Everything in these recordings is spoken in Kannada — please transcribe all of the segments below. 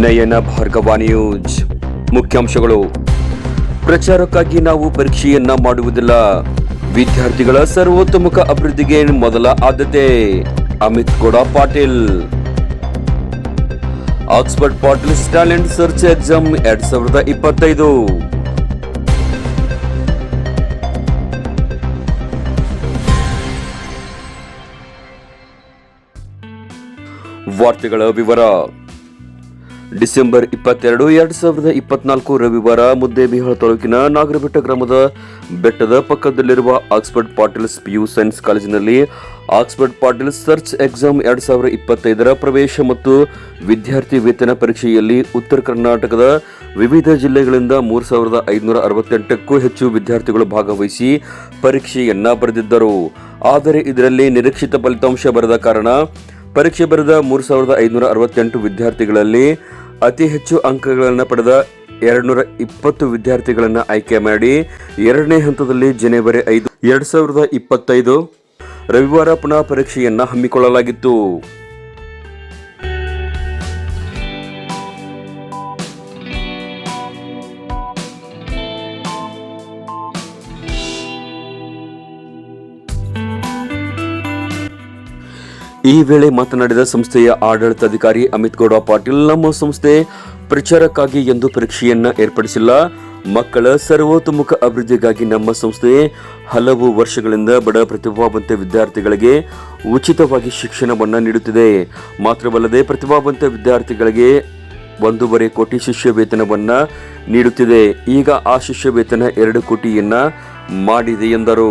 ನಯನ ಭಾರ್ಗವ ನ್ಯೂಸ್ ಮುಖ್ಯಾಂಶಗಳು. ಪ್ರಚಾರಕ್ಕಾಗಿ ನಾವು ಪರೀಕ್ಷೆಯನ್ನ ಮಾಡುವುದಿಲ್ಲ. ವಿದ್ಯಾರ್ಥಿಗಳ ಸರ್ವೋತ್ತಮಕ ಅಭಿವೃದ್ಧಿಗೆ ಮೊದಲ ಆದ್ಯತೆ. Amit Gowda Patil. Oxford Patil talent search exam ಎರಡ್ ಸಾವಿರದ ಇಪ್ಪತ್ತೈದು. ವಾರ್ತೆಗಳ ವಿವರ. ಡಿಸೆಂಬರ್ ಇಪ್ಪತ್ತೆರಡು, ಎರಡ್ ಸಾವಿರದ ಇಪ್ಪತ್ನಾಲ್ಕು ರವಿವಾರ ಮುದ್ದೇಬಿಹಾಳ ತಾಲೂಕಿನ ನಾಗರಬೆಟ್ಟ ಗ್ರಾಮದ ಬೆಟ್ಟದ ಪಕ್ಕದಲ್ಲಿರುವ ಆಕ್ಸ್ಫರ್ಡ್ ಪಾಟೀಲ್ಸ್ ಪಿಯು ಸೈನ್ಸ್ ಕಾಲೇಜಿನಲ್ಲಿ ಆಕ್ಸ್ಫರ್ಡ್ ಪಾಟೀಲ್ಸ್ ಸರ್ಚ್ ಎಕ್ಸಾಮ್ ಎರಡು ಸಾವಿರದ ಇಪ್ಪತ್ತೈದರ ಪ್ರವೇಶ ಮತ್ತು ವಿದ್ಯಾರ್ಥಿ ವೇತನ ಪರೀಕ್ಷೆಯಲ್ಲಿ ಉತ್ತರ ಕರ್ನಾಟಕದ ವಿವಿಧ ಜಿಲ್ಲೆಗಳಿಂದ ಮೂರು ಸಾವಿರದ ಐದುನೂರ ಅರವತ್ತೆಂಟಕ್ಕೂ ಹೆಚ್ಚು ವಿದ್ಯಾರ್ಥಿಗಳು ಭಾಗವಹಿಸಿ ಪರೀಕ್ಷೆಯನ್ನ ಬರೆದಿದ್ದರು. ಆದರೆ ಇದರಲ್ಲಿ ನಿರೀಕ್ಷಿತ ಫಲಿತಾಂಶ ಬರದ ಕಾರಣ ಪರೀಕ್ಷೆ ಬರೆದ ಮೂರು ಸಾವಿರದ ಐದುನೂರ ಅರವತ್ತೆಂಟು ವಿದ್ಯಾರ್ಥಿಗಳಲ್ಲಿ ಅತಿ ಹೆಚ್ಚು ಅಂಕಗಳನ್ನು ಪಡೆದ ಎರಡ್ನೂರ ಇಪ್ಪತ್ತು ವಿದ್ಯಾರ್ಥಿಗಳನ್ನು ಆಯ್ಕೆ ಮಾಡಿ ಎರಡನೇ ಹಂತದಲ್ಲಿ ಜನವರಿ ಐದು, ಎರಡ್ ಸಾವಿರದ ಇಪ್ಪತ್ತೈದು ರವಿವಾರ ಪುನಃ ಪರೀಕ್ಷೆಯನ್ನು ಹಮ್ಮಿಕೊಳ್ಳಲಾಗಿತ್ತು. ಈ ವೇಳೆ ಮಾತನಾಡಿದ ಸಂಸ್ಥೆಯ ಆಡಳಿತಾಧಿಕಾರಿ ಅಮಿತ್ ಗೌಡ ಪಾಟೀಲ್, ನಮ್ಮ ಸಂಸ್ಥೆ ಪ್ರಚಾರಕ್ಕಾಗಿ ಎಂದು ಪರೀಕ್ಷೆಯನ್ನ ಏರ್ಪಡಿಸಿಲ್ಲ. ಮಕ್ಕಳ ಸರ್ವತೋಮುಖ ಅಭಿವೃದ್ಧಿಗಾಗಿ ನಮ್ಮ ಸಂಸ್ಥೆ ಹಲವು ವರ್ಷಗಳಿಂದ ಬಡ ಪ್ರತಿಭಾವಂತ ವಿದ್ಯಾರ್ಥಿಗಳಿಗೆ ಉಚಿತವಾಗಿ ಶಿಕ್ಷಣವನ್ನು ನೀಡುತ್ತಿದೆ. ಮಾತ್ರವಲ್ಲದೆ ಪ್ರತಿಭಾವಂತ ವಿದ್ಯಾರ್ಥಿಗಳಿಗೆ ಒಂದೂವರೆ ಕೋಟಿ ಶಿಷ್ಯ ವೇತನವನ್ನ ನೀಡುತ್ತಿದೆ. ಈಗ ಆ ಶಿಷ್ಯ ವೇತನ ಎರಡು ಕೋಟಿಯನ್ನ ಮಾಡಿದೆ ಎಂದರು.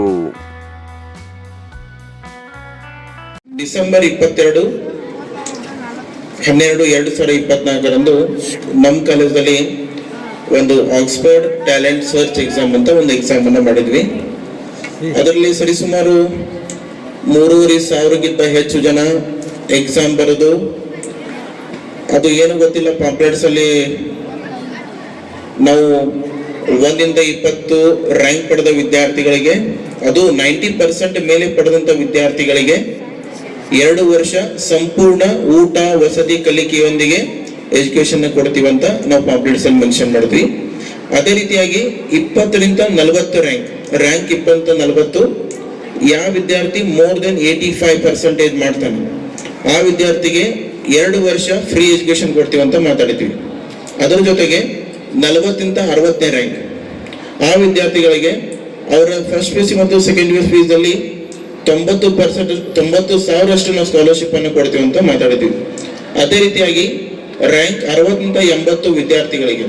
ಡಿಸೆಂಬರ್ ಇಪ್ಪತ್ತೆರಡು, ಹನ್ನೆರಡು, ಎರಡು ಸಾವಿರದ ಇಪ್ಪತ್ನಾಲ್ಕರಂದು ನಮ್ಮ ಕಾಲೇಜಲ್ಲಿ ಒಂದು ಆಕ್ಸ್ಫರ್ಡ್ ಟ್ಯಾಲೆಂಟ್ ಸರ್ಚ್ ಎಕ್ಸಾಮ್ ಅಂತ ಒಂದು ಎಕ್ಸಾಮ್ ಅನ್ನು ಮಾಡಿದ್ವಿ. ಅದರಲ್ಲಿ ಸರಿಸುಮಾರು ಮೂರುವರೆ ಸಾವಿರಕ್ಕಿಂತ ಹೆಚ್ಚು ಜನ ಎಕ್ಸಾಮ್ ಬರೆದು, ಅದು ಏನು ಗೊತ್ತಿಲ್ಲ ಪಾಂಪ್ಲೆಟ್ಸ್ ಅಲ್ಲಿ ನಾವು ಒಂದಿಂದ ಇಪ್ಪತ್ತು ರ್ಯಾಂಕ್ ಪಡೆದ ವಿದ್ಯಾರ್ಥಿಗಳಿಗೆ, ಅದು ನೈಂಟಿ ಪರ್ಸೆಂಟ್ ಮೇಲೆ ಪಡೆದಂತ ವಿದ್ಯಾರ್ಥಿಗಳಿಗೆ ಎರಡು ವರ್ಷ ಸಂಪೂರ್ಣ ಊಟ, ವಸತಿ, ಕಲಿಕೆಯೊಂದಿಗೆ ಎಜುಕೇಶನ್ ಕೊಡ್ತೀವಂತ ನಾವು ಪಾಪ್ಯುಲೇಷನ್ ಮೆನ್ಷನ್ ಮಾಡಿದ್ವಿ ಅದೇ ರೀತಿಯಾಗಿ ಇಪ್ಪತ್ತರಿಂದ ನಲವತ್ತು ರ್ಯಾಂಕ್ ರ್ಯಾಂಕ್ ಇಪ್ಪತ್ತು, ನಲವತ್ತು, ಯಾವ ವಿದ್ಯಾರ್ಥಿ more than eighty five percentage ಮಾಡ್ತಾನೆ, ಆ ವಿದ್ಯಾರ್ಥಿಗೆ ಎರಡು ವರ್ಷ ಫ್ರೀ ಎಜುಕೇಶನ್ ಕೊಡ್ತೀವಂತ ಮಾತಾಡಿದ್ವಿ. ಅದರ ಜೊತೆಗೆ ನಲವತ್ತಿಂದ ಅರವತ್ತನೇ ರ್ಯಾಂಕ್ ಆ ವಿದ್ಯಾರ್ಥಿಗಳಿಗೆ ಅವರ ಫಸ್ಟ್ ಪಿ ಸಿ ಮತ್ತು ಸೆಕೆಂಡ್ ಪಿ ಫೀಸ್ ಅಲ್ಲಿ ತೊಂಬತ್ತು ಪರ್ಸೆಂಟ್ ತೊಂಬತ್ತು ಸಾವಿರಷ್ಟು ನಾವು ಸ್ಕಾಲರ್ಶಿಪ್ ಅನ್ನು ಕೊಡ್ತೀವಿ ಅಂತ ಮಾತಾಡಿದ್ವಿ ಅದೇ ರೀತಿಯಾಗಿ ರ್ಯಾಂಕ್ ಅರವತ್ತರಿಂದ ಎಂಬತ್ತು ವಿದ್ಯಾರ್ಥಿಗಳಿಗೆ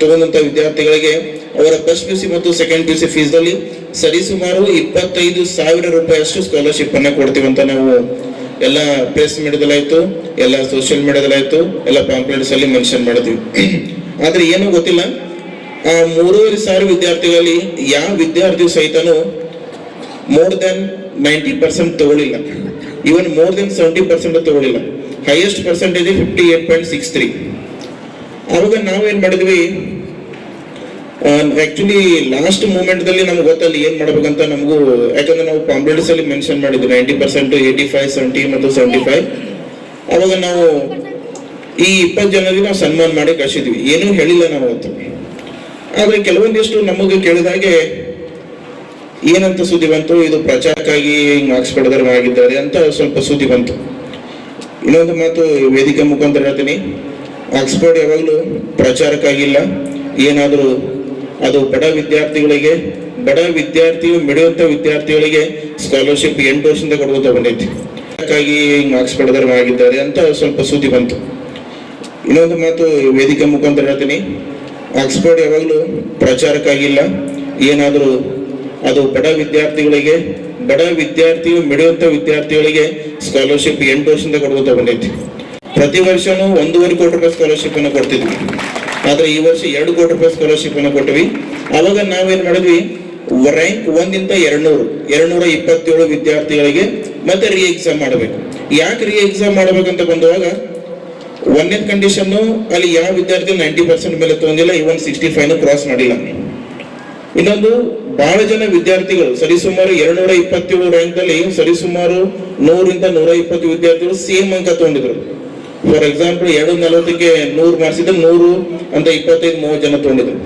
ತಗೊಂಡಂತ ವಿದ್ಯಾರ್ಥಿಗಳಿಗೆ ಅವರ ಫಸ್ಟ್ ಪಿ ಸಿ ಮತ್ತು ಸೆಕೆಂಡ್ ಪಿ ಸಿ ಫೀಸ್ ಅಲ್ಲಿ ಸರಿಸುಮಾರು ಇಪ್ಪತ್ತೈದು ಸಾವಿರ ರೂಪಾಯಿಯಷ್ಟು ಸ್ಕಾಲರ್ಶಿಪ್ ಅನ್ನ ಕೊಡ್ತೀವಿ ಅಂತ ನಾವು ಎಲ್ಲ ಪ್ರೆಸ್ ಮೀಡಿಯಾದಲ್ಲಾಯ್ತು ಎಲ್ಲ ಸೋಷಿಯಲ್ ಮೀಡಿಯಾದಲ್ಲಾಯ್ತು ಎಲ್ಲ ಪಾಂಪ್ಲೆಟ್ಸ್ ಅಲ್ಲಿ ಮೆನ್ಷನ್ ಮಾಡಿದ್ವಿ ಆದ್ರೆ ಏನು ಗೊತ್ತಿಲ್ಲ, ಆ ಮೂರುವರೆ ಸಾವಿರ ವಿದ್ಯಾರ್ಥಿಗಳಲ್ಲಿ ಯಾವ ವಿದ್ಯಾರ್ಥಿ ಸಹಿತನು ಮೋರ್ ದೆನ್ ನೈಂಟಿ ಪರ್ಸೆಂಟ್ ತಗೊಳ್ಳಿಲ್ಲ even more than seventy percent ತಗೊಳ್ಳಿಲ್ಲ highest percentage fifty eight point six three ಅವಾಗ ನಾವೇನ್ ಮಾಡಿದ್ವಿ? ಆಕ್ಚುಲಿ ಲಾಸ್ಟ್ ಮೂಮೆಂಟ್ ದಲ್ಲಿ ನಮ್ಗೆ ಗೊತ್ತಲ್ಲಿ ಏನು ಮಾಡ್ಬೇಕಂತ ನಮಗೂ, ಯಾಕಂದ್ರೆ ನಾವು ಅಲ್ಲಿ ಮೆನ್ಷನ್ ಮಾಡಿದ್ವಿ ninety percent eighty five seventy ಮತ್ತು ಸೆವೆಂಟಿ ಫೈವ್ ಅವಾಗ ನಾವು ಈ ಇಪ್ಪತ್ತು ಜನರಿಗೆ ನಾವು ಸನ್ಮಾನ ಮಾಡಿ ಕಳಿಸಿದ್ವಿ. ಏನೂ ಹೇಳಿಲ್ಲ ನಾವು ಅವತ್ತು. ಆದರೆ ಕೆಲವೊಂದಿಷ್ಟು ನಮಗೆ ಕೇಳಿದಾಗೆ ಏನಂತ ಸುದ್ದಿ ಬಂತು? ಇದು ಪ್ರಚಾರಕ್ಕಾಗಿ ಮಾರ್ಕ್ಸ್ ಪಡೆದವರು ಆಗಿದ್ದಾರೆ ಅಂತ ಸ್ವಲ್ಪ ಸುದ್ದಿ ಬಂತು. ಇನ್ನೊಂದು ಮಾತು ವೇದಿಕೆ ಮುಖಾಂತರ ಹೇಳ್ತೀನಿ. ಆಕ್ಸ್ಫರ್ಡ್ ಯಾವಾಗಲೂ ಪ್ರಚಾರಕ್ಕಾಗಿಲ್ಲ. ಏನಾದರೂ ಅದು ಬಡ ವಿದ್ಯಾರ್ಥಿಗಳಿಗೆ, ಬಡ ವಿದ್ಯಾರ್ಥಿಯು ಮಿಡಿಯುವಂಥ ವಿದ್ಯಾರ್ಥಿಗಳಿಗೆ ಸ್ಕಾಲರ್ಶಿಪ್ ಎಂಟು ವರ್ಷದಿಂದ ಕೊಡುವಂತ ಬಂದೈತಿ. ಅದಕ್ಕಾಗಿ ಮಾರ್ಕ್ಸ್ ಪಡೆದವರು ಆಗಿದ್ದಾರೆ ಅಂತ ಸ್ವಲ್ಪ ಸುದ್ದಿ ಬಂತು. ಇನ್ನೊಂದು ಮಾತು ವೇದಿಕೆ ಮುಖಾಂತರ ಹೇಳ್ತೀನಿ. ಆಕ್ಸ್ಫರ್ಡ್ ಯಾವಾಗಲೂ ಪ್ರಚಾರಕ್ಕಾಗಿಲ್ಲ. ಏನಾದರೂ ಅದು ಬಡ ವಿದ್ಯಾರ್ಥಿಗಳಿಗೆ, ಬಡ ವಿದ್ಯಾರ್ಥಿಯು ಮಿಡಿಯುವಂತ ವಿದ್ಯಾರ್ಥಿಗಳಿಗೆ ಸ್ಕಾಲರ್ಶಿಪ್ ಎಂಟು ವರ್ಷದಿಂದ ಕೊಡುವಂತ ಬಂದೈತಿ. ಪ್ರತಿ ವರ್ಷನೂ ಒಂದೂವರೆ ಕೋಟಿ ರೂಪಾಯಿ ಸ್ಕಾಲರ್ಶಿಪ್ ಅನ್ನು ಕೊಡ್ತಿದ್ವಿ. ಆದ್ರೆ ಈ ವರ್ಷ ಎರಡು ಕೋಟಿ ರೂಪಾಯಿ ಸ್ಕಾಲರ್ಶಿಪ್ ಅನ್ನು ಕೊಟ್ಟಿವಿ ಅವಾಗ ನಾವೇನ್ ಮಾಡಿದ್ವಿ? ರ್ಯಾಂಕ್ ಒಂದಿಂದ ಎರಡ್ನೂರು, ಎರಡ್ನೂರ ಇಪ್ಪತ್ತೇಳು ವಿದ್ಯಾರ್ಥಿಗಳಿಗೆ ಮತ್ತೆ ರೀ ಎಕ್ಸಾಮ್ ಮಾಡಬೇಕು. ಯಾಕೆ ರೀ ಎಕ್ಸಾಮ್ ಮಾಡಬೇಕಂತ ಬಂದಾಗ ಒಂದನೇ ಕಂಡೀಷನ್ ಅಲ್ಲಿ ಯಾವ ವಿದ್ಯಾರ್ಥಿ ನೈಂಟಿ ಪರ್ಸೆಂಟ್ ಮೇಲೆ ತಗೊಂಡಿಲ್ಲ ಇವನ್ ಸಿಕ್ಸ್ಟಿ ಫೈವ್ ಕ್ರಾಸ್ ಮಾಡಿಲ್ಲ. ಇನ್ನೊಂದು ಬಹಳ ಜನ ವಿದ್ಯಾರ್ಥಿಗಳು. ಸರಿಸುಮಾರು ಎರಡ್ನೂರ ಇಪ್ಪತ್ತೇಳು ರ್ಯಾಂಕ್ ಅಲ್ಲಿ ಸರಿಸುಮಾರು ನೂರಿಂದ ನೂರ ಇಪ್ಪತ್ತು ವಿದ್ಯಾರ್ಥಿಗಳು ಸೇಮ್ ಅಂಕ ತಗೊಂಡಿದ್ರು. ಫಾರ್ ಎಕ್ಸಾಂಪಲ್ ಎರಡು ನಲವತ್ತಕ್ಕೆ ನೂರು ಮಾಡಿಸಿದ್ರೆ ನೂರು ಅಂತ ಇಪ್ಪತ್ತೈದು, ಮೂವತ್ತು ಜನ ತೊಗೊಂಡಿದ್ರು.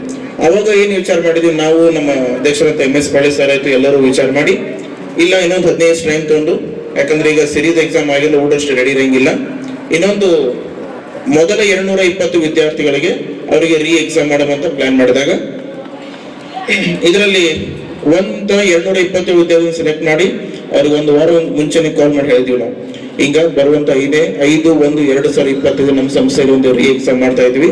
ಅವಾಗ ಏನು ವಿಚಾರ ಮಾಡಿದ್ವಿ? ನಾವು ನಮ್ಮ ಅಧ್ಯಕ್ಷರಂತ ಎಂ ಎಸ್ ಪಾಳೆ ಸರ್ ಆಯ್ತು ಎಲ್ಲರೂ ವಿಚಾರ ಮಾಡಿ, ಇಲ್ಲ, ಇನ್ನೊಂದು ಹದಿನೈದು ಸ್ಟ್ರೈನ್ ತಗೊಂಡು, ಯಾಕಂದ್ರೆ ಈಗ ಸಿರೀಸ್ ಎಕ್ಸಾಮ್ ಆಗಿಲ್ಲ ಓಡೋಷ್ಟು ರೆಡಿ ಇರಂಗಿಲ್ಲ. ಇನ್ನೊಂದು ಮೊದಲ ಎರಡ್ನೂರ ಇಪ್ಪತ್ತು ವಿದ್ಯಾರ್ಥಿಗಳಿಗೆ ಅವರಿಗೆ ರೀ ಎಕ್ಸಾಮ್ ಮಾಡೋದಂತ ಪ್ಲಾನ್ ಮಾಡಿದಾಗ ಇದರಲ್ಲಿ ಒಂದ ಎರಡ್ನೂರ ಇಪ್ಪತ್ತೇಳು ವಿದ್ಯಾರ್ಥಿ ಸೆಲೆಕ್ಟ್ ಮಾಡಿ, ಅವ್ರಿಗೆ ಒಂದು ವಾರ ಮುಂಚೆನೆ ಕಾಲ್ ಮಾಡಿ ಹೇಳಿದ್ವಿ ನಾವು. ಈಗ ಬರುವಂತ ಇದೆ, ಐದು, ಒಂದು, ಎರಡು ಸಾವಿರ ಇಪ್ಪತ್ತೈದು ನಮ್ಮ ಸಂಸ್ಥೆಯಲ್ಲಿ ಒಂದು ರೀ ಎಕ್ಸಾಮ್ ಮಾಡ್ತಾ ಇದ್ವಿ.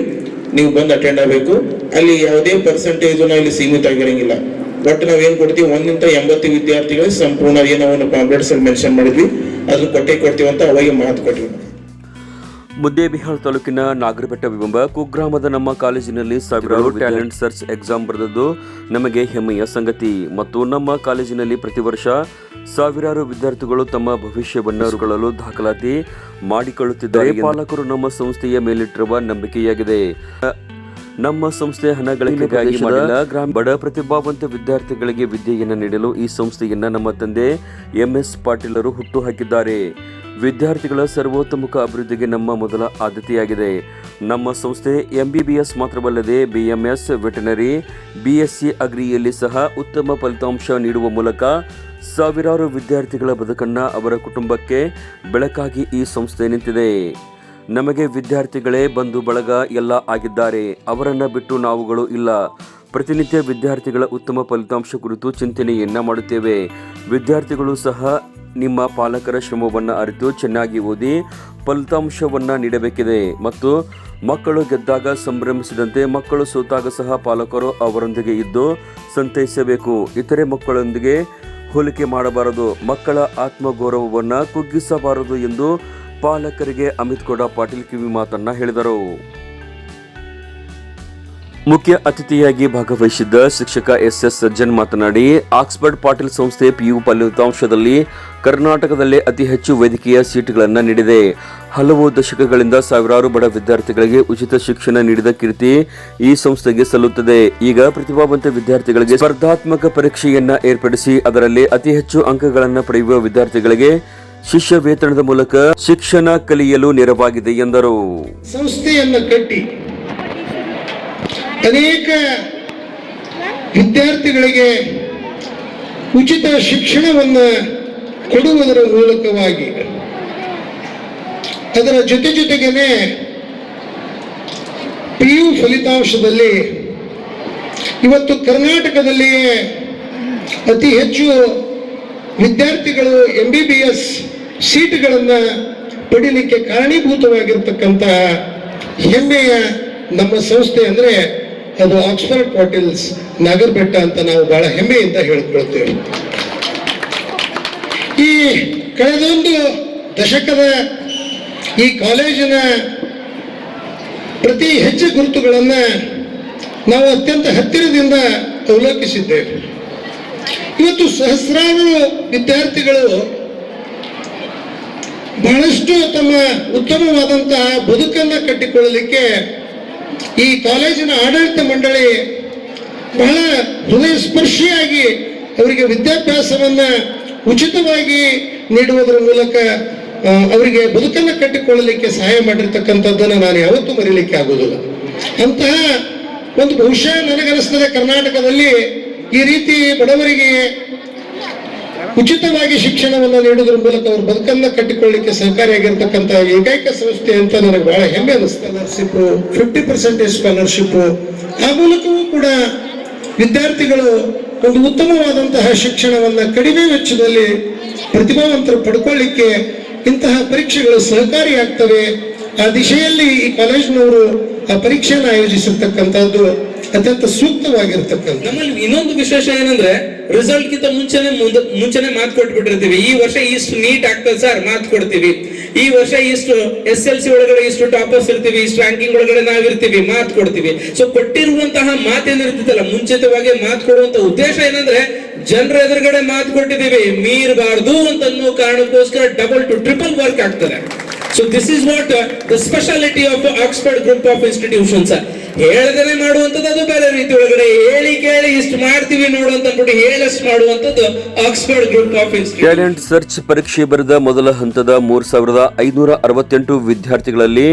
ನೀವು ಬಂದು ಅಟೆಂಡ್ ಆಗಬೇಕು. ಅಲ್ಲಿ ಯಾವುದೇ ಪರ್ಸೆಂಟೇಜ್ ಇಲ್ಲಿ ಸೀಮಿತ ಆಗಿರಂಗಿಲ್ಲ. ಒಟ್ಟು ನಾವು ಏನ್ ಕೊಡ್ತೀವಿ? ಒಂದಿಂತ ಎಂಬತ್ತು ವಿದ್ಯಾರ್ಥಿಗಳಿಗೆ ಸಂಪೂರ್ಣ ಏನೋ ಒಂದು ಪಾಂಪ್ಲೆಟ್ಸ್ ಮೆನ್ಷನ್ ಮಾಡಿದ್ವಿ. ಅದನ್ನ ಕೊಟ್ಟೆ ಕೊಡ್ತೀವಿ ಅಂತ ಅವಾಗ ಮಾತು ಕೊಟ್ವಿ ಮುದ್ದೇಬಿಹಾಳ್ ತಾಲೂಕಿನ ನಾಗರಬೆಟ್ಟ ವಿಭಂಬ ಕುಗ್ರಾಮದ ನಮ್ಮ ಕಾಲೇಜಿನಲ್ಲಿ ಸಾವಿರಾರು ಟ್ಯಾಲೆಂಟ್ ಸರ್ಚ್ ಎಕ್ಸಾಮ್ ಬರೆದದ್ದು ನಮಗೆ ಹೆಮ್ಮೆಯ ಸಂಗತಿ. ಮತ್ತು ನಮ್ಮ ಕಾಲೇಜಿನಲ್ಲಿ ಪ್ರತಿ ವರ್ಷ ಸಾವಿರಾರು ವಿದ್ಯಾರ್ಥಿಗಳು ತಮ್ಮ ಭವಿಷ್ಯವನ್ನು ರುಗಳಲು ದಾಖಲಾತಿ ಮಾಡಿಕೊಳ್ಳುತ್ತಿದ್ದಾರೆ. ಪಾಲಕರು ನಮ್ಮ ಸಂಸ್ಥೆಯ ಮೇಲಿಟ್ಟಿರುವ ನಂಬಿಕೆಯಾಗಿದೆ. ನಮ್ಮ ಸಂಸ್ಥೆ ಹಣ ಗಳಿಕೆಗಾಗಿ ಮಾಡಿಲ್ಲ ಗ್ರಾಮ ಬಡ ಪ್ರತಿಭಾವಂತ ವಿದ್ಯಾರ್ಥಿಗಳಿಗೆ ವಿದ್ಯೆಯನ್ನು ನೀಡಲು ಈ ಸಂಸ್ಥೆಯನ್ನ ನಮ್ಮ ತಂದೆ ಎಂ ಎಸ್ ಪಾಟೀಲರು ಹುಟ್ಟು ಹಾಕಿದ್ದಾರೆ ವಿದ್ಯಾರ್ಥಿಗಳ ಸರ್ವೋತ್ತಮುಖ ಅಭಿವೃದ್ಧಿಗೆ ನಮ್ಮ ಮೊದಲ ಆದ್ಯತೆಯಾಗಿದೆ. ನಮ್ಮ ಸಂಸ್ಥೆ ಎಂಬಿಬಿಎಸ್ ಮಾತ್ರವಲ್ಲದೆ ಬಿಎಂಎಸ್ ವೆಟನರಿ ಬಿಎಸ್ಸಿ ಅಗ್ರಿಯಲ್ಲಿ ಸಹ ಉತ್ತಮ ಫಲಿತಾಂಶ ನೀಡುವ ಮೂಲಕ ಸಾವಿರಾರು ವಿದ್ಯಾರ್ಥಿಗಳ ಬದುಕನ್ನು ಅವರ ಕುಟುಂಬಕ್ಕೆ ಬೆಳಕಾಗಿ ಈ ಸಂಸ್ಥೆ ನಿಂತಿದೆ. ನಮಗೆ ವಿದ್ಯಾರ್ಥಿಗಳೇ ಬಂಧು ಬಳಗ ಎಲ್ಲ ಆಗಿದ್ದಾರೆ. ಅವರನ್ನು ಬಿಟ್ಟು ನಾವುಗಳು ಇಲ್ಲ. ಪ್ರತಿನಿತ್ಯ ವಿದ್ಯಾರ್ಥಿಗಳ ಉತ್ತಮ ಫಲಿತಾಂಶ ಕುರಿತು ಚಿಂತನೆಯನ್ನ ಮಾಡುತ್ತೇವೆ. ವಿದ್ಯಾರ್ಥಿಗಳು ಸಹ ನಿಮ್ಮ ಪಾಲಕರ ಶ್ರಮವನ್ನು ಅರಿತು ಚೆನ್ನಾಗಿ ಓದಿ ಫಲಿತಾಂಶವನ್ನು ನೀಡಬೇಕಿದೆ. ಮತ್ತು ಮಕ್ಕಳು ಗೆದ್ದಾಗ ಸಂಭ್ರಮಿಸಿದಂತೆ ಮಕ್ಕಳು ಸೋತಾಗ ಸಹ ಪಾಲಕರು ಅವರೊಂದಿಗೆ ಇದ್ದು ಸಂತೈಸಬೇಕು. ಇತರೆ ಮಕ್ಕಳೊಂದಿಗೆ ಹೋಲಿಕೆ ಮಾಡಬಾರದು. ಮಕ್ಕಳ ಆತ್ಮಗೌರವವನ್ನು ಕುಗ್ಗಿಸಬಾರದು ಎಂದು ಪಾಲಕರಿಗೆ ಅಮಿತ್ ಗೌಡ ಪಾಟೀಲ್ ಕಿವಿ ಮಾತನ್ನ ಹೇಳಿದರು. ಮುಖ್ಯ ಅತಿಥಿಯಾಗಿ ಭಾಗವಹಿಸಿದ್ದ ಶಿಕ್ಷಕ ಎಸ್ ಎಸ್ ಸಜ್ಜನ್ ಮಾತನಾಡಿ, ಆಕ್ಸ್ಫರ್ಡ್ ಪಾಟೀಲ್ ಸಂಸ್ಥೆ ಪಿಯು ಫಲಿತಾಂಶದಲ್ಲಿ ಕರ್ನಾಟಕದಲ್ಲೇ ಅತಿ ಹೆಚ್ಚು ವೈದ್ಯಕೀಯ ಸೀಟ್ಗಳನ್ನು ನೀಡಿದೆ. ಹಲವು ದಶಕಗಳಿಂದ ಸಾವಿರಾರು ಬಡ ವಿದ್ಯಾರ್ಥಿಗಳಿಗೆ ಉಚಿತ ಶಿಕ್ಷಣ ನೀಡಿದ ಕೀರ್ತಿ ಈ ಸಂಸ್ಥೆಗೆ ಸಲ್ಲುತ್ತದೆ. ಈಗ ಪ್ರತಿಭಾವಂತ ವಿದ್ಯಾರ್ಥಿಗಳಿಗೆ ಸ್ಪರ್ಧಾತ್ಮಕ ಪರೀಕ್ಷೆಯನ್ನು ಏರ್ಪಡಿಸಿ, ಅದರಲ್ಲಿ ಅತಿ ಹೆಚ್ಚು ಅಂಕಗಳನ್ನು ಪಡೆಯುವ ವಿದ್ಯಾರ್ಥಿಗಳಿಗೆ ಶಿಷ್ಯ ವೇತನದ ಮೂಲಕ ಶಿಕ್ಷಣ ಕಲಿಯಲು ನೆರವಾಗಿದೆ ಎಂದರು. ಸಂಸ್ಥೆಯನ್ನು ಕಟ್ಟಿ ಅನೇಕ ವಿದ್ಯಾರ್ಥಿಗಳಿಗೆ ಉಚಿತ ಶಿಕ್ಷಣವನ್ನು ಕೊಡುವುದರ ಮೂಲಕವಾಗಿ ಅದರ ಜೊತೆ ಜೊತೆಗೇನೆ ಪಿ ಯು ಫಲಿತಾಂಶದಲ್ಲಿ ಇವತ್ತು ಕರ್ನಾಟಕದಲ್ಲಿಯೇ ಅತಿ ಹೆಚ್ಚು ವಿದ್ಯಾರ್ಥಿಗಳು ಎಂ ಬಿ ಬಿ ಎಸ್ ಸೀಟ್ಗಳನ್ನು ಪಡಿಲಿಕ್ಕೆ ಕಾರಣೀಭೂತವಾಗಿರ್ತಕ್ಕಂತಹ ಹೆಮ್ಮೆಯ ನಮ್ಮ ಸಂಸ್ಥೆ ಅಂದರೆ ಅದು ಆಕ್ಸ್ಫರ್ಡ್ ಪಾಟೀಲ್ಸ್ ನಾಗರಬೆಟ್ಟ ಅಂತ ನಾವು ಬಹಳ ಹೆಮ್ಮೆಯಿಂದ ಹೇಳಿಕೊಳ್ತೇವೆ. ಈ ಕಳೆದೊಂದು ದಶಕದ ಈ ಕಾಲೇಜಿನ ಪ್ರತಿ ಹೆಜ್ಜೆ ಗುರುತುಗಳನ್ನು ನಾವು ಅತ್ಯಂತ ಹತ್ತಿರದಿಂದ ಅವಲೋಕಿಸಿದ್ದೇವೆ. ಇವತ್ತು ಸಹಸ್ರಾರು ವಿದ್ಯಾರ್ಥಿಗಳು ಬಹಳಷ್ಟು ತಮ್ಮ ಉತ್ತಮವಾದಂತಹ ಬದುಕನ್ನು ಕಟ್ಟಿಕೊಳ್ಳಲಿಕ್ಕೆ ಈ ಕಾಲೇಜಿನ ಆಡಳಿತ ಮಂಡಳಿ ಬಹಳ ಹೃದಯ ಸ್ಪರ್ಶಿಯಾಗಿ ಅವರಿಗೆ ವಿದ್ಯಾಭ್ಯಾಸವನ್ನ ಉಚಿತವಾಗಿ ನೀಡುವುದರ ಮೂಲಕ ಅವರಿಗೆ ಬದುಕನ್ನು ಕಟ್ಟಿಕೊಳ್ಳಲಿಕ್ಕೆ ಸಹಾಯ ಮಾಡಿರ್ತಕ್ಕಂಥದ್ದನ್ನು ನಾನು ಯಾವತ್ತೂ ಮರೀಲಿಕ್ಕೆ ಆಗುವುದಿಲ್ಲ. ಅಂತಹ ಒಂದು ಬಹುಶಃ ನನಗನಿಸ್ತದೆ ಕರ್ನಾಟಕದಲ್ಲಿ ಈ ರೀತಿ ಬಡವರಿಗೆ ಉಚಿತವಾಗಿ ಶಿಕ್ಷಣವನ್ನು ನೀಡುವುದರ ಮೂಲಕ ಅವ್ರ ಬದುಕನ್ನ ಕಟ್ಟಿಕೊಳ್ಳಲಿಕ್ಕೆ ಸಹಕಾರಿಯಾಗಿರ್ತಕ್ಕಂಥ ಏಕೈಕ ಸಂಸ್ಥೆ ಅಂತ ನನಗೆ ಬಹಳ ಹೆಮ್ಮೆ ಅನಿಸ್ತು ಸ್ಕಾಲರ್ಶಿಪ್ ಫಿಫ್ಟಿ ಪರ್ಸೆಂಟೇಜ್ ಸ್ಕಾಲರ್ಶಿಪ್ ಆ ಮೂಲಕವೂ ಕೂಡ ವಿದ್ಯಾರ್ಥಿಗಳು ಒಂದು ಉತ್ತಮವಾದಂತಹ ಶಿಕ್ಷಣವನ್ನ ಕಡಿಮೆ ವೆಚ್ಚದಲ್ಲಿ ಪ್ರತಿಭಾವಂತರು ಪಡ್ಕೊಳ್ಳಿಕ್ಕೆ ಇಂತಹ ಪರೀಕ್ಷೆಗಳು ಸಹಕಾರಿಯಾಗ್ತವೆ. ಆ ದಿಶೆಯಲ್ಲಿ ಈ ಕಾಲೇಜಿನವರು ಆ ಪರೀಕ್ಷೆಯನ್ನು ಆಯೋಜಿಸಿರ್ತಕ್ಕಂಥದ್ದು ಅತ್ಯಂತ ಸೂಕ್ತವಾಗಿರ್ತಕ್ಕಂಥ ನಮ್ಮಲ್ಲಿ ಇನ್ನೊಂದು ವಿಶೇಷ ಏನಂದ್ರೆ ರಿಸಲ್ಟ್ ಗಿಂತ ಮುಂಚೆನೆ ಮುಂಚೆನೆ ಮಾತು ಕೊಟ್ಬಿಟ್ಟಿರ್ತೀವಿ. ಈ ವರ್ಷ ಇಷ್ಟು ನೀಟ್ ಆಗ್ತದೆ ಸರ್ ಮಾತು ಕೊಡ್ತೀವಿ. ಈ ವರ್ಷ ಇಷ್ಟು ಎಸ್ ಎಲ್ ಸಿ ಒಳಗಡೆ ಇಷ್ಟು ಟಾಪರ್ಸ್ ಇರ್ತೀವಿ, ಇಷ್ಟು ರ್ಯಾಂಕಿಂಗ್ ಒಳಗಡೆ ನಾವಿರ್ತೀವಿ, ಮಾತು ಕೊಡ್ತೀವಿ. ಸೊ ಕೊಟ್ಟಿರುವಂತಹ ಮಾತೇನಿರ್ತೈತಲ್ಲ ಮುಂಚಿತವಾಗಿ ಮಾತು ಕೊಡುವಂತ ಉದ್ದೇಶ ಏನಂದ್ರೆ, ಜನರ ಎದುರುಗಡೆ ಮಾತು ಕೊಟ್ಟಿದ್ದೀವಿ. ಮೀರಬಾರ್ದು ಅಂತ ಅನ್ನೋ ಕಾರಣಕ್ಕೋಸ್ಕರ ಡಬಲ್ ಟು ಟ್ರಿಪಲ್ ವರ್ಕ್ ಆಗ್ತದೆ. So this is not the speciality of Oxford group of institutions ಹೇಳದೇನೆ ಮಾಡುವಂಥದ್ದು ಅದು ಬೇರೆ ರೀತಿ ಒಳಗಡೆ. ಹೇಳಿ ಕೇಳಿ ಇಷ್ಟು ಮಾಡ್ತೀವಿ ನೋಡು ಅಂತ ಅಂದ್ಬಿಟ್ಟು ಹೇಳಷ್ಟು ಮಾಡುವಂಥದ್ದು Oxford group of talent search ಪರೀಕ್ಷೆ ಬರೆದ ಮೊದಲ ಹಂತದ ಮೂರ್ ಸಾವಿರದ ಐನೂರ ಅರವತ್ತೆಂಟು ವಿದ್ಯಾರ್ಥಿಗಳಲ್ಲಿ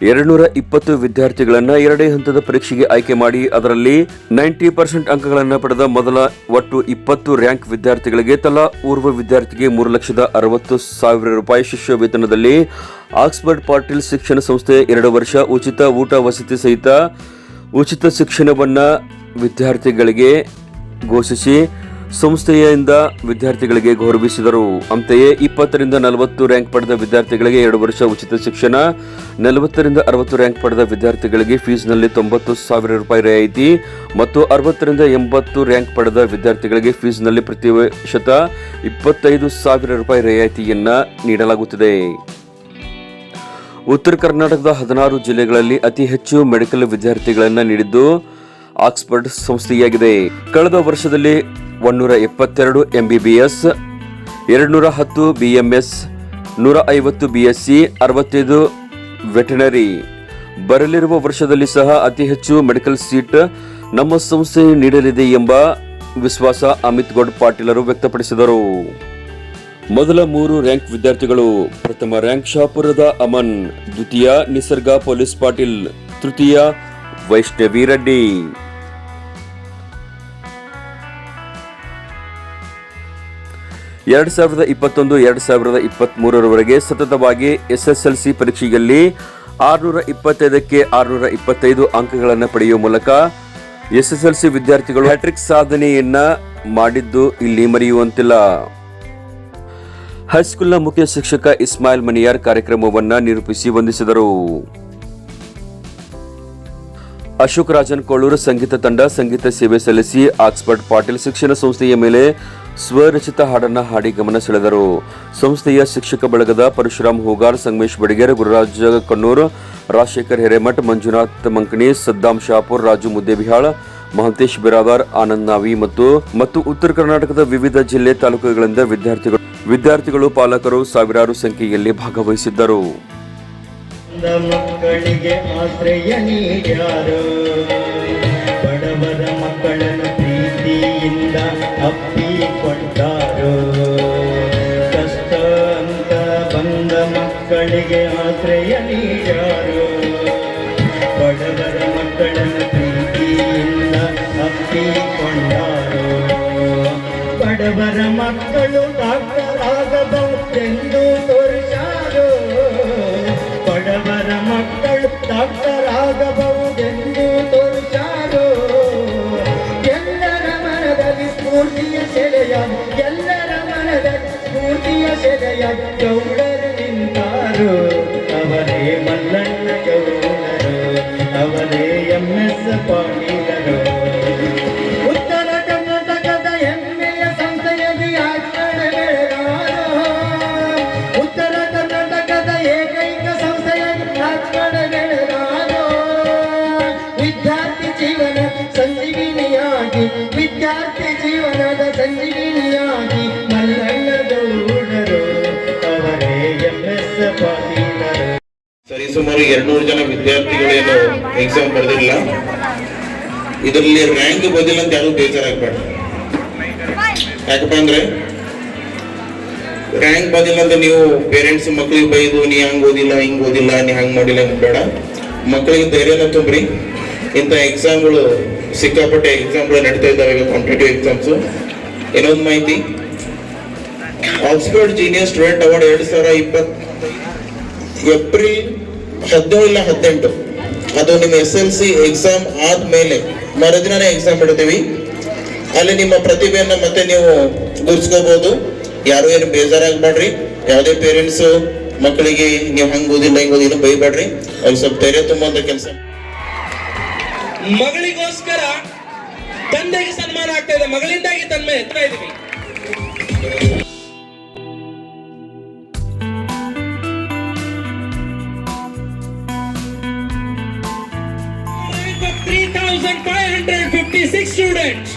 ಎರಡ್ನೂರ ಇಪ್ಪತ್ತು ವಿದ್ಯಾರ್ಥಿಗಳನ್ನ ಎರಡೇ ಹಂತದ ಪರೀಕ್ಷೆಗೆ ಆಯ್ಕೆ ಮಾಡಿ ಅದರಲ್ಲಿ ನೈಂಟಿ ಪರ್ಸೆಂಟ್ ಅಂಕಗಳನ್ನು ಪಡೆದ ಮೊದಲ ಒಟ್ಟು ಇಪ್ಪತ್ತು ರ್ಯಾಂಕ್ ವಿದ್ಯಾರ್ಥಿಗಳಿಗೆ ತಲಾ ಓರ್ವ ವಿದ್ಯಾರ್ಥಿಗೆ ಮೂರು ಲಕ್ಷದ ಅರವತ್ತು ಸಾವಿರ ರೂಪಾಯಿ ಶಿಷ್ಯ ವೇತನದಲ್ಲಿ ಆಕ್ಸ್ಫರ್ಡ್ ಪಾಟೀಲ್ ಶಿಕ್ಷಣ ಸಂಸ್ಥೆ ಎರಡು ವರ್ಷ ಉಚಿತ ಊಟ ವಸತಿ ಸಹಿತ ಉಚಿತ ಶಿಕ್ಷಣವನ್ನು ವಿದ್ಯಾರ್ಥಿಗಳಿಗೆ ಘೋಷಿಸಿ ಸಂಸ್ಥೆಯಿಂದ ವಿದ್ಯಾರ್ಥಿಗಳಿಗೆ ಗೌರವಿಸಿದರು. ಅಂತೆಯೇ ಇಪ್ಪತ್ತರಿಂದ ನಲವತ್ತು ರ್ಯಾಂಕ್ ಪಡೆದ ವಿದ್ಯಾರ್ಥಿಗಳಿಗೆ ಎರಡು ವರ್ಷ ಉಚಿತ ಶಿಕ್ಷಣ, ನಲವತ್ತರಿಂದ ಅರವತ್ತು ರ್ಯಾಂಕ್ ಪಡೆದ ವಿದ್ಯಾರ್ಥಿಗಳಿಗೆ ಫೀಸ್ನಲ್ಲಿ ತೊಂಬತ್ತು ಸಾವಿರ ರೂಪಾಯಿ ರಿಯಾಯಿತಿ ಮತ್ತು ಅರವತ್ತರಿಂದ ಎಂಬತ್ತು ರ್ಯಾಂಕ್ ಪಡೆದ ವಿದ್ಯಾರ್ಥಿಗಳಿಗೆ ಫೀಸ್ನಲ್ಲಿ ಪ್ರತಿಶತ ಇಪ್ಪತ್ತೈದು ಸಾವಿರ ರೂಪಾಯಿ ರಿಯಾಯಿತಿಯನ್ನು ನೀಡಲಾಗುತ್ತಿದೆ. ಉತ್ತರ ಕರ್ನಾಟಕದ ಹದಿನಾರು ಜಿಲ್ಲೆಗಳಲ್ಲಿ ಅತಿ ಹೆಚ್ಚು ಮೆಡಿಕಲ್ ವಿದ್ಯಾರ್ಥಿಗಳನ್ನು ನೀಡಿದ್ದು ಆಕ್ಸ್ಫರ್ಡ್ ಸಂಸ್ಥೆಯಾಗಿದೆ. ಕಳೆದ ವರ್ಷದಲ್ಲಿ ಒನ್ನೂರ ಎಪ್ಪತ್ತೆರಡು ಎಸ್ ಎರಡುನೂರ ಹತ್ತು ಬಿ ಎಂ ಎಸ್ ನೂರ ಐವತ್ತು ಬಿ ಎಸ್ ಸಿ ಅರವತ್ತೈದು ವೆಟನರಿ. ಬರಲಿರುವ ವರ್ಷದಲ್ಲಿ ಸಹ ಅತಿ ಹೆಚ್ಚು ಮೆಡಿಕಲ್ ಸೀಟ್ ನಮ್ಮ ಸಂಸ್ಥೆ ನೀಡಲಿದೆ ಎಂಬ ವಿಶ್ವಾಸ ಅಮಿತ್ ಗೌಡ್ ಪಾಟೀಲರು ವ್ಯಕ್ತಪಡಿಸಿದರು. ಮೊದಲ ಮೂರು ರ್ಯಾಂಕ್ ವಿದ್ಯಾರ್ಥಿಗಳು ಪ್ರಥಮ ರ್ಯಾಂಕ್ ಶಾಪುರದ ಅಮನ್, ದ್ವಿತೀಯ ನಿಸರ್ಗ ಪೊಲೀಸ್ ಪಾಟೀಲ್, ತೃತೀಯ ವೈಷ್ಣವಿ ರೆಡ್ಡಿ. ಎರಡ್ ಸಾವಿರದ ಇಪ್ಪತ್ತೊಂದು, ಎರಡ್ ಸಾವಿರದ ಇಪ್ಪತ್ತ್ ಮೂರರವರೆಗೆ ಸತತವಾಗಿ ಎಸ್ಎಸ್ಎಲ್ಸಿ ಪರೀಕ್ಷೆಯಲ್ಲಿ ಆರುನೂರ ಇಪ್ಪತ್ತೈದಕ್ಕೆ ಆರುನೂರ ಇಪ್ಪತ್ತೈದು ಅಂಕಗಳನ್ನು ಪಡೆಯುವ ಮೂಲಕ ಎಸ್ಎಸ್ಎಲ್ಸಿ ವಿದ್ಯಾರ್ಥಿಗಳು ಹ್ಯಾಟ್ರಿಕ್ ಸಾಧನೆಯನ್ನ ಮಾಡಿದ್ದು ಇಲ್ಲಿ ಮರೆಯುವಂತಿಲ್ಲ. ಹೈಸ್ಕೂಲ್ನ ಮುಖ್ಯ ಶಿಕ್ಷಕ ಇಸ್ಮಾಯಿಲ್ ಮನಿಯಾರ್ ಕಾರ್ಯಕ್ರಮವನ್ನು ನಿರೂಪಿಸಿ ವಂದಿಸಿದರು. ಅಶೋಕ್ ರಾಜನ್ ಕೋಳೂರು ಸಂಗೀತ ತಂಡ ಸಂಗೀತ ಸೇವೆ ಸಲ್ಲಿಸಿ ಆಕ್ಸ್ಫರ್ಡ್ ಪಾಟೀಲ್ ಶಿಕ್ಷಣ ಸಂಸ್ಥೆಯ ಮೇಲೆ ಸ್ವರಚಿತ ಹಾಡನ್ನ ಹಾಡಿ ಗಮನ ಸೆಳೆದರು. ಸಂಸ್ಥೆಯ ಶಿಕ್ಷಕ ಬಳಗದ ಪರಶುರಾಮ್ ಹೋಗಾರ್, ಸಂಗಮೇಶ್ ಬಡಿಗೇರ್, ಗುರುರಾಜ ಕಣ್ಣೂರ್, ರಾಜಶೇಖರ್ ಹಿರೇಮಠ್, ಮಂಜುನಾಥ್ ಮಂಕಣಿ, ಸದ್ದಾಂ ಶಾಪುರ್, ರಾಜು ಮುದ್ದೇಬಿಹಾಳ, ಮಹಂತೇಶ್ ಬಿರಾದಾರ್, ಆನಂದ್ ನಾವಿ ಮತ್ತು ಮತ್ತು ಉತ್ತರ ಕರ್ನಾಟಕದ ವಿವಿಧ ಜಿಲ್ಲೆ ತಾಲೂಕುಗಳಿಂದ ವಿದ್ಯಾರ್ಥಿಗಳು ವಿದ್ಯಾರ್ಥಿಗಳು ಪಾಲಕರು ಸಾವಿರಾರು ಸಂಖ್ಯೆಯಲ್ಲಿ ಭಾಗವಹಿಸಿದ್ದರು. ಬಡವರ ಪ್ರೀತಿಯಿಂದ ಅಪ್ಪಿಕೊಂಡಾರು ಬಡವರ ಮಕ್ಕಳು ಡಾಕ್ಟರ್ ಆಗಬಹುದೆಂದು ತೋರಿಸಾರು? ಬಡವರ ಮಕ್ಕಳು ಡಾಕ್ಟರ್ ಆಗಬಹುದೆಂದು ತೋರಿಸಾರು? ಎಲ್ಲರ ಮನದಲ್ಲಿ ಸ್ಫೂರ್ತಿಯ ಸೆಲೆಯ ಎಲ್ಲರ ಮನದಲ್ಲಿ ಸ್ಫೂರ್ತಿಯ ಸೆಲೆಯ ಗೌಡರು ಸುಮಾರು ಎರಡ್ನೂರು ಜನ ವಿದ್ಯಾರ್ಥಿಗಳೇನು ಎಕ್ಸಾಮ್ ಬರೆದಿಲ್ಲ. ಇದರಲ್ಲಿ ರ್ಯಾಂಕ್ ಬಂದಿಲ್ಲ ಅಂತ ಯಾರು ಬೇಜಾರಾಗ್ಬೇಡ್ರಿ. ಯಾಕಪ್ಪ ಅಂದ್ರೆ ರ್ಯಾಂಕ್ ಬಂದಿಲ್ಲ ಅಂತ ನೀವು ಪೇರೆಂಟ್ಸ್ ಮಕ್ಳಿಗೆ ಬೈದು, ನೀ ಹಂಗ್ ಓದಿಲ್ಲ, ಹಿಂಗ್ ಓದಿಲ್ಲ, ನೀ ಹಂಗ್ ಮಾಡಿಲ್ಲ ಅಂತ ಬೇಡ. ಮಕ್ಕಳಿಗೆ ಧೈರ್ಯನ ತುಂಬ್ರಿ. ಇಂಥ ಎಕ್ಸಾಮ್ಗಳು ಸಿಕ್ಕಾಪಟ್ಟೆ ಎಕ್ಸಾಮ್ಗಳು ನಡೀತಾ ಇದ್ದಾವೆ ಕಾಂಪಿಟೇಟಿವ್ ಎಕ್ಸಾಮ್ಸ್ ಇನ್ನೊಂದು ಮಾಹಿತಿ. ಆಕ್ಸ್ಫರ್ಡ್ ಜೀನಿಯರ್ ಸ್ಟೂಡೆಂಟ್ ಅವಾರ್ಡ್ ಎರಡ್ ಸಾವಿರ ಇಪ್ಪತ್ ಏಪ್ರಿಲ್ ಹದಿನೇಳು ಇಲ್ಲ ಹದಿನೆಂಟು. ಅದು ನಿಮ್ಮ ಎಸ್ ಎಲ್ ಸಿ ಎಕ್ಸಾಮ್ ಆದ್ಮೇಲೆ ಮರುದಿನನೇ ಎಕ್ಸಾಮ್ ಇಡ್ತೀವಿ ಅಲ್ಲಿ ನಿಮ್ಮ ಪ್ರತಿಭೆಯನ್ನ ಮತ್ತೆ ನೀವು ಗುರ್ಸ್ಕೋಬಹುದು ಯಾರು ಏನು ಬೇಜಾರಾಗ್ಬೇಡ್ರಿ. ಯಾವುದೇ ಪೇರೆಂಟ್ಸ್ ಮಕ್ಕಳಿಗೆ ನೀವು ಹಂಗ ಓದಿಲ್ಲ, ಹಿಂಗ್ ಓದಿಲ್ಲ ಬೈಬೇಡ್ರಿ. ಅವ್ರಿಗೆ ಸ್ವಲ್ಪ ಧೈರ್ಯ ತುಂಬುವಂತ ಕೆಲಸ. ಮಗಳಿಗೋಸ್ಕರ ತಂದೆಗೆ ಸನ್ಮಾನ ಆಗ್ತಾ ಇದೆ. ಮಗಳಿಂದಾಗಿ ತನ್ಮೆ ಎತ್ತಾ ಇದೀವಿ 156 students.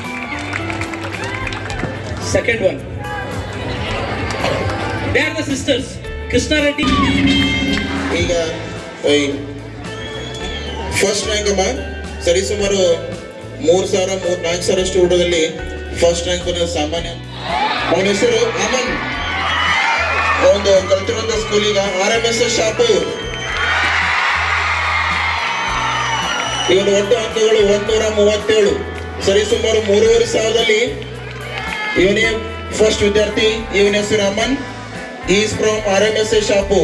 Second one. They are the sisters. Krishna Reddy. ಈಗ ಫಸ್ಟ್ ರ್ಯಾಂಕ್ ಅಮ್ಮ ಸರಿ, ಸುಮಾರು ಮೂರು ಸಾವಿರ, ಮೂರು, ನಾಲ್ಕು ಸಾವಿರ ಹುಡುಗದಲ್ಲಿ ಫಸ್ಟ್ ರ್ಯಾಂಕ್ ಬರೋದು ಸಾಮಾನ್ಯ ಅವನ ಹೆಸರು ಅಮನ್ ಒಂದು ಕಲ್ತಿರುವಂಥ ಸ್ಕೂಲಿಗ ಆರ್ ಎಂ ಎಸ್ ಎಸ್ ಶಾಪು ಇವನ ಒಟ್ಟು ಅಂಕಗಳು ಒಂದೂರ ಮೂವತ್ತೇಳು. ಸರಿಸುಮಾರು ಮೂರುವರೆ ಸಾವಿರದಲ್ಲಿ ಇವನೇ ಫಸ್ಟ್ ವಿದ್ಯಾರ್ಥಿ ಇವನ ಹೆಸರು, Aman is from R M S shop